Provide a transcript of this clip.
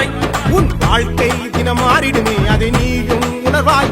உணர்வாய் உன் வாழ்க்கை தினம் மாறிடுமே அதை நீயும் உணர்வாய்.